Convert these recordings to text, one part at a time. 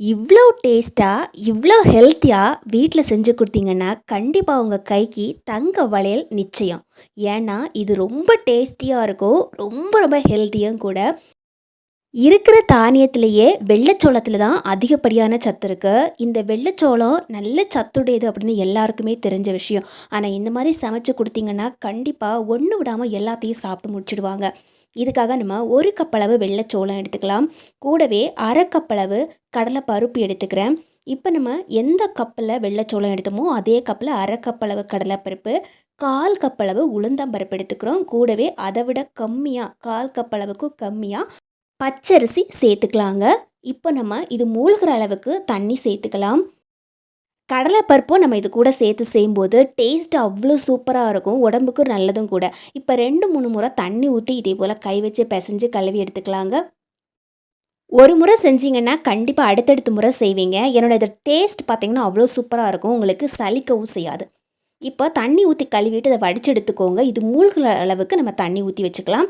இவ்வளோ டேஸ்ட்டாக இவ்வளோ ஹெல்த்தியாக வீட்டில் செஞ்சு கொடுத்தீங்கன்னா கண்டிப்பாக உங்கள் கைக்கு தங்க வளையல் நிச்சயம். ஏன்னா இது ரொம்ப டேஸ்டியாக இருக்கும் ரொம்ப ரொம்ப ஹெல்த்தியும் கூட. இருக்கிற தானியத்திலேயே வெள்ளைச்சோளத்தில் தான் அதிகப்படியான சத்து இருக்குது இந்த வெள்ளைச்சோளம் நல்ல சத்துடையது அப்படின்னு எல்லாருக்குமே தெரிஞ்ச விஷயம். ஆனால் இந்த மாதிரி சமைச்சு கொடுத்தீங்கன்னா கண்டிப்பாக ஒன்று விடாமல் எல்லாத்தையும் சாப்பிட்டு முடிச்சிடுவாங்க. இதுக்காக நம்ம ஒரு கப்பளவு வெள்ளைச்சோளம் எடுத்துக்கலாம். கூடவே அரை கப்பளவு கடலை பருப்பு எடுத்துக்கிறேன். இப்போ நம்ம எந்த கப்பில் வெள்ளைச்சோளம் எடுத்தோமோ அதே கப்பில் அரை கப்பளவு கடலைப்பருப்பு கால் கப்பளவு உளுந்தம்பருப்பு எடுத்துக்கிறோம். கூடவே அதை விட கம்மியாக கால் கப்பளவுக்கு கம்மியாக பச்சரிசி சேர்த்துக்கலாங்க. இப்போ நம்ம இது மூழ்கிற அளவுக்கு தண்ணி சேர்த்துக்கலாம். கடலைப்பருப்பும் நம்ம இது கூட சேர்த்து செய்யும்போது டேஸ்ட் அவ்வளோ சூப்பராக இருக்கும். உடம்புக்கு நல்லதும் கூட. இப்போ ரெண்டு மூணு முறை தண்ணி ஊற்றி இதே போல் கை வச்சு பிசைஞ்சு கழுவி எடுத்துக்கலாங்க. ஒரு முறை செஞ்சீங்கன்னா கண்டிப்பாக அடுத்தடுத்த முறை செய்வீங்க. என்னோட இது டேஸ்ட் பார்த்தீங்கன்னா அவ்வளோ சூப்பராக இருக்கும். உங்களுக்கு சலிக்கவும் செய்யாது. இப்போ தண்ணி ஊற்றி கழுவிட்டு அதை வடிச்சு எடுத்துக்கோங்க. இது மூழ்கிற அளவுக்கு நம்ம தண்ணி ஊற்றி வச்சுக்கலாம்.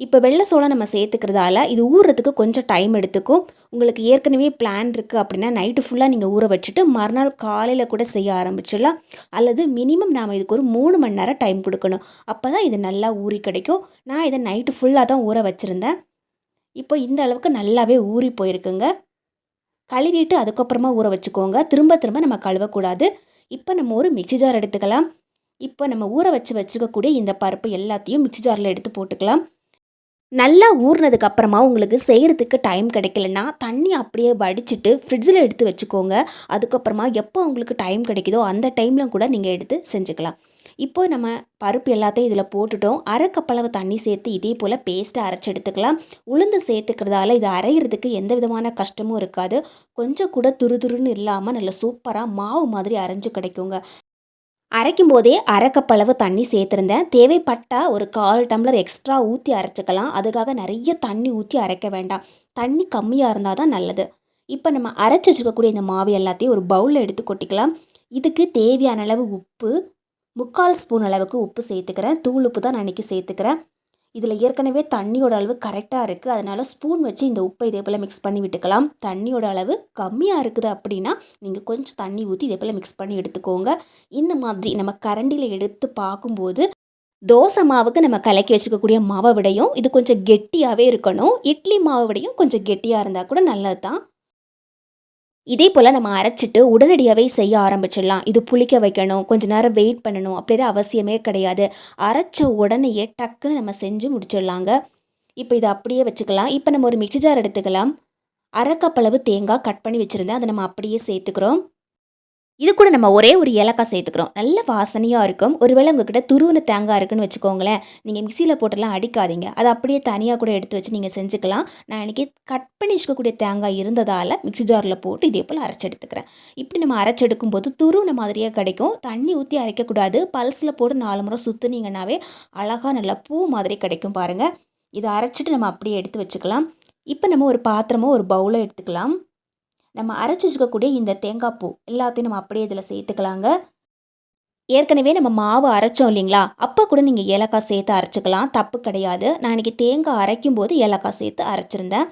இப்போ வெள்ளை சோளம் நம்ம சேர்த்துக்கிறதால இது ஊறுறதுக்கு கொஞ்சம் டைம் எடுத்துக்கும். உங்களுக்கு ஏற்கனவே பிளான் இருக்குது அப்படின்னா நைட்டு ஃபுல்லாக நீங்கள் ஊற வச்சுட்டு மறுநாள் காலையில் கூட செய்ய ஆரம்பிச்சிடலாம். அல்லது மினிமம் நாம் இதுக்கு ஒரு மூணு மணி நேரம் டைம் கொடுக்கணும். அப்போ தான் இது நல்லா ஊறி கிடைக்கும். நான் இதை நைட்டு ஃபுல்லாக தான் ஊற வச்சுருந்தேன். இப்போ இந்த அளவுக்கு நல்லாவே ஊறி போயிருக்குங்க. கழுவிட்டு அதுக்கப்புறமா ஊற வச்சுக்கோங்க. திரும்ப திரும்ப நம்ம கழுவக்கூடாது. இப்போ நம்ம ஒரு மிக்சி ஜார் எடுத்துக்கலாம். இப்போ நம்ம ஊற வச்சு வச்சுக்கக்கூடிய இந்த பருப்பு எல்லாத்தையும் மிக்சி ஜாரில் எடுத்து போட்டுக்கலாம். நல்லா ஊறினதுக்கு அப்புறமா உங்களுக்கு செய்கிறதுக்கு டைம் கிடைக்கலன்னா தண்ணி அப்படியே வடிச்சிட்டு ஃப்ரிட்ஜில் எடுத்து வச்சுக்கோங்க. அதுக்கப்புறமா எப்போ உங்களுக்கு டைம் கிடைக்குதோ அந்த டைமில் கூட நீங்கள் எடுத்து செஞ்சுக்கலாம். இப்போ நம்ம பருப்பு எல்லாத்தையும் இதில் போட்டுட்டோம். அரை கப்பளவு தண்ணி சேர்த்து இதே போல் பேஸ்ட்டை அரைச்சி எடுத்துக்கலாம். உளுந்து சேர்த்துக்கிறதால இது அரைகிறதுக்கு எந்த விதமான கஷ்டமும் இருக்காது. கொஞ்சம் கூட துருதுருன்னு இல்லாமல் நல்ல சூப்பராக மாவு மாதிரி அரைஞ்சு கிடைக்குங்க. அரைக்கும் போதே அரைக்கப்பளவு தண்ணி சேர்த்துருந்தேன். தேவைப்பட்டால் ஒரு கால் டம்ளர் எக்ஸ்ட்ரா ஊற்றி அரைச்சிக்கலாம். அதுக்காக நிறைய தண்ணி ஊற்றி அரைக்க வேண்டாம். தண்ணி கம்மியாக இருந்தால் தான் நல்லது. இப்போ நம்ம அரைச்சி வச்சுருக்கக்கூடிய இந்த மாவு எல்லாத்தையும் ஒரு பவுலில் எடுத்து கொட்டிக்கலாம். இதுக்கு தேவையான அளவு உப்பு முக்கால் ஸ்பூன் அளவுக்கு உப்பு சேர்த்துக்கிறேன். தூள் உப்பு தான் நான் அன்றைக்கி சேர்த்துக்கிறேன். இதில் ஏற்கனவே தண்ணியோட அளவு கரெக்டாக இருக்குது. அதனால் ஸ்பூன் வச்சு இந்த உப்பை இதே போல் மிக்ஸ் பண்ணி விட்டுக்கலாம். தண்ணியோட அளவு கம்மியாக இருக்குது அப்படின்னா நீங்கள் கொஞ்சம் தண்ணி ஊற்றி இதே போல் மிக்ஸ் பண்ணி எடுத்துக்கோங்க. இந்த மாதிரி நம்ம கரண்டியில் எடுத்து பார்க்கும்போது தோசை மாவுக்கு நம்ம கலக்கி வச்சுக்கக்கூடிய மாவை விடையும் இது கொஞ்சம் கெட்டியாகவே இருக்கணும். இட்லி மாவை விடையும் கொஞ்சம் கெட்டியாக இருந்தால் கூட நல்லது தான். இதே போல் நம்ம அரைச்சிட்டு உடனடியாகவே செய்ய ஆரம்பிச்சிடலாம். இது புளிக்க வைக்கணும் கொஞ்ச நேரம் வெயிட் பண்ணணும் அப்படின்ற அவசியமே கிடையாது. அரைச்ச உடனேயே டக்குன்னு நம்ம செஞ்சு முடிச்சிடலாங்க. இப்போ இதை அப்படியே வச்சுக்கலாம். இப்போ நம்ம ஒரு மிக்சி ஜார் எடுத்துக்கலாம். அரைக்கப்பளவு தேங்காய் கட் பண்ணி வச்சுருந்தேன். அதை நம்ம அப்படியே சேர்த்துக்கிறோம். இது கூட நம்ம ஒரே ஒரு ஏலக்காய் சேர்த்துக்கிறோம். நல்ல வாசனையாக இருக்கும். ஒருவேளை உங்ககிட்ட துருவன தேங்காய் இருக்குன்னு வச்சுக்கோங்களேன். நீங்கள் மிக்சியில் போட்டெல்லாம் அடிக்காதீங்க. அதை அப்படியே தனியாக கூட எடுத்து வச்சு நீங்கள் செஞ்சுக்கலாம். நான் இன்றைக்கி கட் பண்ணி வச்சுக்கக்கூடிய தேங்காய் இருந்ததால் மிக்சி ஜாரில் போட்டு இதே போல் அரைச்சி எடுத்துக்கிறேன். இப்படி நம்ம அரைச்சி எடுக்கும்போது துருவன மாதிரியே கிடைக்கும். தண்ணி ஊற்றி அரைக்கக்கூடாது. பல்ஸில் போட்டு நாலு முறை சுற்றுனீங்கன்னாவே அழகாக நல்லா பூ மாதிரி கிடைக்கும் பாருங்கள் இதை அரைச்சிட்டு நம்ம அப்படியே எடுத்து வச்சுக்கலாம். இப்போ நம்ம ஒரு பாத்திரமோ ஒரு பவுலோ எடுத்துக்கலாம். நம்ம அரைச்சி வச்சுக்கக்கூடிய இந்த தேங்காய் பூ எல்லாத்தையும் நம்ம அப்படியே இதில் சேர்த்துக்கலாங்க. ஏற்கனவே நம்ம மாவு அரைச்சோம் இல்லைங்களா? அப்போ கூட நீங்கள் ஏலக்காய் சேர்த்து அரைச்சிக்கலாம். தப்பு கிடையாது. நான் இன்றைக்கி தேங்காய் அரைக்கும் போது ஏலக்காய் சேர்த்து அரைச்சிருந்தேன்.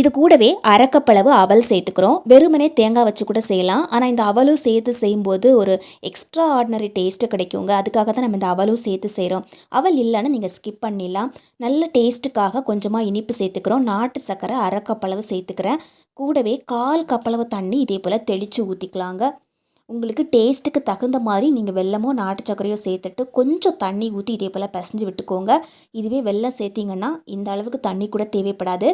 இது கூடவே அரைக்கப்பளவு அவல் சேர்த்துக்கிறோம். வெறுமனே தேங்காய் வச்சு கூட செய்யலாம். ஆனால் இந்த அவலும் சேர்த்து செய்யும்போது ஒரு எக்ஸ்ட்ரா ஆர்டினரி டேஸ்ட்டு கிடைக்குங்க. அதுக்காக தான் நம்ம இந்த அவலும் சேர்த்து செய்கிறோம் அவல் இல்லைன்னு நீங்கள் ஸ்கிப் பண்ணிடலாம். நல்ல டேஸ்ட்டுக்காக கொஞ்சமாக இனிப்பு சேர்த்துக்கிறோம். நாட்டு சர்க்கரை அரைக்கப்பளவு சேர்த்துக்கிறேன். கூடவே கால் கப்பளவு தண்ணி இதே போல் தெளித்து ஊற்றிக்கலாங்க உங்களுக்கு டேஸ்ட்டுக்கு தகுந்த மாதிரி நீங்கள் வெள்ளமோ நாட்டு சர்க்கரையோ சேர்த்துட்டு கொஞ்சம் தண்ணி ஊற்றி இதே போல் பிசைஞ்சு விட்டுக்கோங்க. இதுவே வெள்ளம் சேர்த்திங்கன்னா இந்த அளவுக்கு தண்ணி கூட தேவைப்படாது.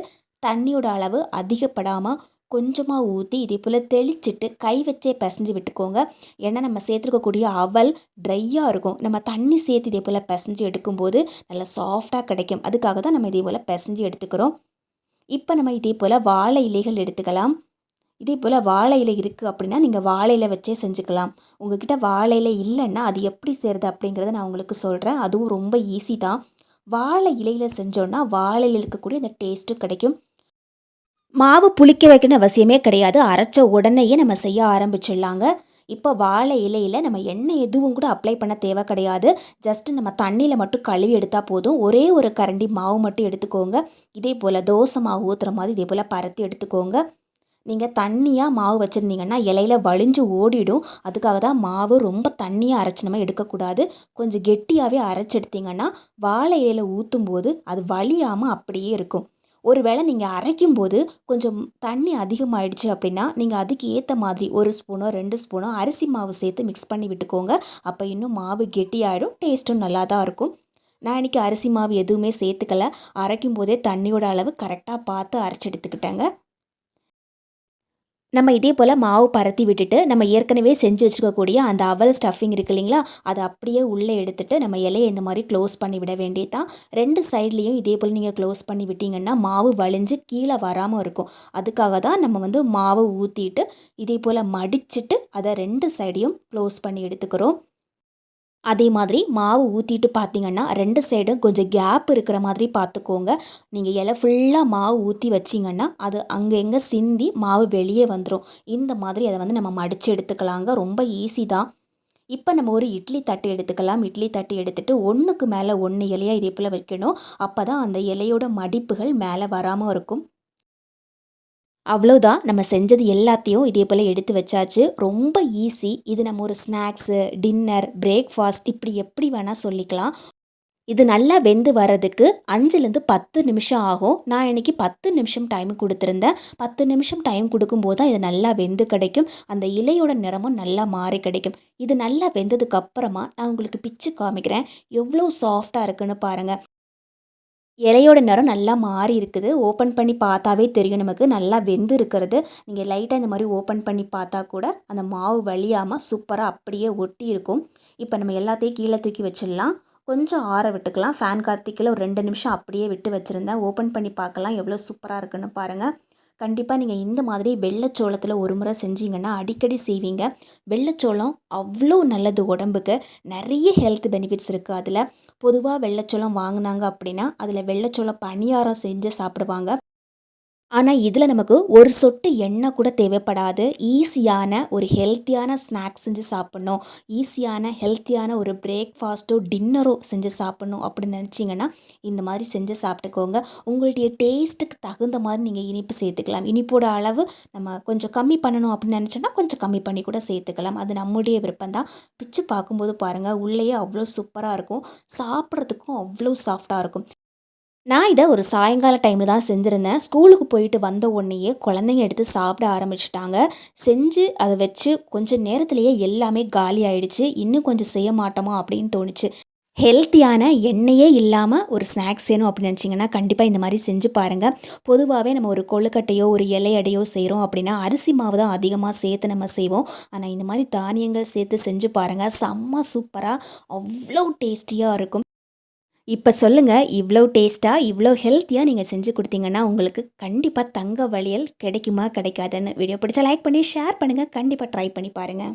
தண்ணியோட அளவு அதிகப்படாமல் கொஞ்சமாக ஊற்றி இதே போல் தெளிச்சிட்டு கை வச்சே பிசைஞ்சு விட்டுக்கோங்க. ஏன்னா நம்ம சேர்த்துருக்கக்கூடிய அவல் ட்ரையாக இருக்கும். நம்ம தண்ணி சேர்த்து இதே போல் பிசைஞ்சு எடுக்கும்போது நல்லா சாஃப்டாக கிடைக்கும். அதுக்காக தான் நம்ம இதே போல் பிசைஞ்சு எடுத்துக்கிறோம். இப்போ நம்ம இதே போல் வாழை இலைகள் எடுத்துக்கலாம். இதே போல் வாழை இலை இருக்குது அப்படின்னா நீங்கள் வாழை வச்சே செஞ்சுக்கலாம். உங்ககிட்ட வாழை இலை இல்லைன்னா அது எப்படி செய்கிறது அப்படிங்கிறத நான் உங்களுக்கு சொல்கிறேன் அதுவும் ரொம்ப ஈஸி தான். வாழை இலையில் செஞ்சோன்னா வாழையில் இருக்கக்கூடிய அந்த டேஸ்ட்டும் கிடைக்கும். மாவு புளிக்க வைக்கணும் அவசியமே கிடையாது. அரைச்ச உடனேயே நம்ம செய்ய ஆரம்பிச்சிடலாங்க. இப்போ வாழை இலையில் நம்ம எண்ணெய் எதுவும் கூட அப்ளை பண்ண தேவை கிடையாது. ஜஸ்ட்டு நம்ம தண்ணியில் மட்டும் கழுவி எடுத்தால் போதும். ஒரே ஒரு கரண்டி மாவு மட்டும் எடுத்துக்கோங்க. இதே போல் தோசை மாவு ஊற்றுற மாதிரி இதே போல் பரத்தி எடுத்துக்கோங்க. நீங்கள் தண்ணியாக மாவு வச்சுருந்தீங்கன்னா இலையில வழிஞ்சு ஓடிடும். அதுக்காக தான் மாவு ரொம்ப தண்ணியாக அரைச்சி நம்ம எடுக்கக்கூடாது கொஞ்சம் கெட்டியாகவே அரைச்செடுத்தீங்கன்னா வாழை இலையில ஊற்றும் போது அது வலியாமல் அப்படியே இருக்கும். ஒருவேளை நீங்கள் அரைக்கும் போது கொஞ்சம் தண்ணி அதிகமாயிடுச்சு அப்படின்னா நீங்கள் அதுக்கு ஏற்ற மாதிரி ஒரு ஸ்பூனோ ரெண்டு ஸ்பூனோ அரிசி மாவு சேர்த்து மிக்ஸ் பண்ணி விட்டுக்கோங்க. அப்போ இன்னும் மாவு கெட்டியாயிடும் டேஸ்ட்டும் நல்லா தான் இருக்கும். நான் இன்றைக்கி அரிசி மாவு எதுவுமே சேர்த்துக்கல. அரைக்கும் போதே தண்ணியோட அளவு கரெக்டாக பார்த்து அரைச்சி எடுத்துக்கிட்டேங்க. நம்ம இதே போல் மாவு பரத்தி விட்டுட்டு நம்ம ஏற்கனவே செஞ்சு வச்சுக்கக்கூடிய அந்த அவல் ஸ்டஃபிங் இருக்கு இல்லைங்களா? அதை அப்படியே உள்ளே எடுத்துகிட்டு நம்ம இலையை இந்த மாதிரி க்ளோஸ் பண்ணி விட வேண்டியதான் ரெண்டு சைட்லேயும் இதே போல் நீங்கள் க்ளோஸ் பண்ணி விட்டிங்கன்னா மாவு வளைஞ்சு கீழே வராமல் இருக்கும். அதுக்காக தான் நம்ம வந்து மாவு ஊற்றிட்டு இதே போல் மடிச்சுட்டு அதை ரெண்டு சைடையும் க்ளோஸ் பண்ணி எடுத்துக்கிறோம். அதே மாதிரி மாவு ஊற்றிட்டு பார்த்தீங்கன்னா ரெண்டு சைடும் கொஞ்சம் கேப் இருக்கிற மாதிரி பார்த்துக்கோங்க நீங்கள் இலை ஃபுல்லாக மாவு ஊற்றி வச்சிங்கன்னா அது அங்கே எங்கே சிந்தி மாவு வெளியே வந்துடும் இந்த மாதிரி அதை வந்து நம்ம மடித்து எடுத்துக்கலாங்க. ரொம்ப ஈஸி தான். இப்போ நம்ம ஒரு இட்லி தட்டு எடுத்துக்கலாம். இட்லி தட்டு எடுத்துகிட்டு ஒன்றுக்கு மேலே ஒன்று இலையாக இதே போல் வைக்கணும். அப்போ தான் அந்த இலையோட மடிப்புகள் மேலே வராமல் இருக்கும். அவ்வளோதான் நம்ம செஞ்சது எல்லாத்தையும் இதே போல் எடுத்து வச்சாச்சு. ரொம்ப ஈஸி இது நம்ம ஒரு ஸ்நாக்ஸு டின்னர் பிரேக்ஃபாஸ்ட் இப்படி எப்படி வேணால் சொல்லிக்கலாம். இது நல்லா வெந்து வர்றதுக்கு அஞ்சுலேருந்து பத்து நிமிஷம் ஆகும். நான் இன்றைக்கி பத்து நிமிஷம் டைம் கொடுத்துருந்தேன். பத்து நிமிஷம் டைம் கொடுக்கும்போது தான் இது நல்லா வெந்து கிடைக்கும். அந்த இலையோட நிறமும் நல்லா மாறி கிடைக்கும். இது நல்லா வெந்ததுக்கு அப்புறமா நான் உங்களுக்கு பிச்சு காமிக்கிறேன். எவ்வளோ சாஃப்டாக இருக்குன்னு பாருங்கள் இலையோட நிறம் நல்லா மாறி இருக்குது. ஓப்பன் பண்ணி பார்த்தாவே தெரியும் நமக்கு. நல்லா வெந்து இருக்கிறது. நீங்கள் லைட்டாக இந்த மாதிரி ஓப்பன் பண்ணி பார்த்தா கூட அந்த மாவு வழியாமல் சூப்பராக அப்படியே ஒட்டி இருக்கும். இப்போ நம்ம எல்லாத்தையும் கீழே தூக்கி வச்சிடலாம். கொஞ்சம் ஆற விட்டுக்கலாம். ஃபேன் கார்த்திக்கில் ஒரு ரெண்டு நிமிஷம் அப்படியே விட்டு வச்சுருந்தேன் ஓப்பன் பண்ணி பார்க்கலாம். எவ்வளோ சூப்பராக இருக்குன்னு பாருங்கள் கண்டிப்பாக நீங்கள் இந்த மாதிரி வெள்ளச்சோளத்தில் ஒரு முறை செஞ்சீங்கன்னா அடிக்கடி செய்வீங்க. வெள்ளச்சோளம் அவ்வளோ நல்லது உடம்புக்கு. நிறைய ஹெல்த் பெனிஃபிட்ஸ் இருக்குது அதில். பொதுவாக வெள்ளச்சோளம் வாங்கினாங்க அப்படின்னா அதில் வெள்ளச்சோள பணியாரம் செஞ்சு சாப்பிடுவாங்க. ஆனால் இதில் நமக்கு ஒரு சொட்டு எண்ணெய் கூட தேவைப்படாது. ஈஸியான ஒரு ஹெல்த்தியான ஸ்நாக்ஸ் செஞ்சு சாப்பிட்ணும். ஈஸியான ஹெல்த்தியான ஒரு பிரேக்ஃபாஸ்ட்டோ டின்னரோ செஞ்சு சாப்பிட்ணும் அப்படின்னு நினச்சிங்கன்னா இந்த மாதிரி செஞ்சு சாப்பிட்டுக்கோங்க. உங்களுடைய டேஸ்ட்டுக்கு தகுந்த மாதிரி நீங்கள் இனிப்பு சேர்த்துக்கலாம். இனிப்போட அளவு நம்ம கொஞ்சம் கம்மி பண்ணணும் அப்படின்னு நினச்சோன்னா கொஞ்சம் கம்மி பண்ணி கூட சேர்த்துக்கலாம். அது நம்முடைய விருப்பம் தான் பிச்சு பார்க்கும்போது பாருங்கள் உள்ளேயே அவ்வளோ சூப்பராக இருக்கும். சாப்பிட்றதுக்கும் அவ்வளோ சாஃப்டாக இருக்கும். நான் இதை ஒரு சாயங்கால டைமில் தான் செஞ்சுருந்தேன். ஸ்கூலுக்கு போயிட்டு வந்த உடனேயே குழந்தைங்க எடுத்து சாப்பிட ஆரம்பிச்சிட்டாங்க. செஞ்சு அதை வச்சு கொஞ்சம் நேரத்திலேயே எல்லாமே காலி ஆயிடுச்சு. இன்னும் கொஞ்சம் செய்ய மாட்டோமா அப்படின்னு தோணுச்சு. ஹெல்த்தியான எண்ணெயே இல்லாமல் ஒரு ஸ்நாக்ஸ் வேணும் அப்படின்னு நினச்சிங்கன்னா கண்டிப்பாக இந்த மாதிரி செஞ்சு பாருங்கள் பொதுவாகவே நம்ம ஒரு கொழுக்கட்டையோ ஒரு இலையடையோ செய்கிறோம் அப்படின்னா அரிசி மாவு தான் அதிகமாக சேர்த்து நம்ம செய்வோம். ஆனால் இந்த மாதிரி தானியங்கள் சேர்த்து செஞ்சு பாருங்கள் செம்ம சூப்பராக அவ்வளோ டேஸ்டியாக இருக்கும். இப்போ சொல்லுங்கள் இவ்வளோ டேஸ்ட்டாக இவ்வளோ ஹெல்த்தியாக நீங்கள் செஞ்சு கொடுத்தீங்கன்னா உங்களுக்கு கண்டிப்பாக தங்க வழியல் கிடைக்குமா கிடைக்காதுன்னு வீடியோ பிடிச்சா லைக் பண்ணி ஷேர் பண்ணுங்கள் கண்டிப்பாக ட்ரை பண்ணி பாருங்கள்